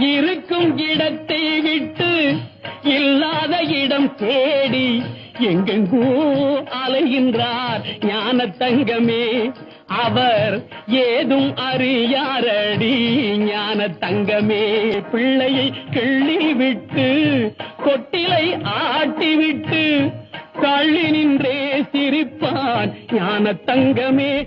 இருக்கும் இடத்தை விட்டு இல்லாத இடம் தேடி எங்கெங்கோ அலைகின்றார் ஞான தங்கமே. அவர் ஏதும் அறியாரடி ஞான தங்கமே. பிள்ளையை கிள்ளி விட்டு கொட்டிலை ஆட்டிவிட்டு தள்ளி நின்றே சிரிப்பான் ஞான தங்கமே.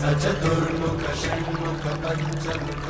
स चतुर्मुख षण्मुख पञ्चमुख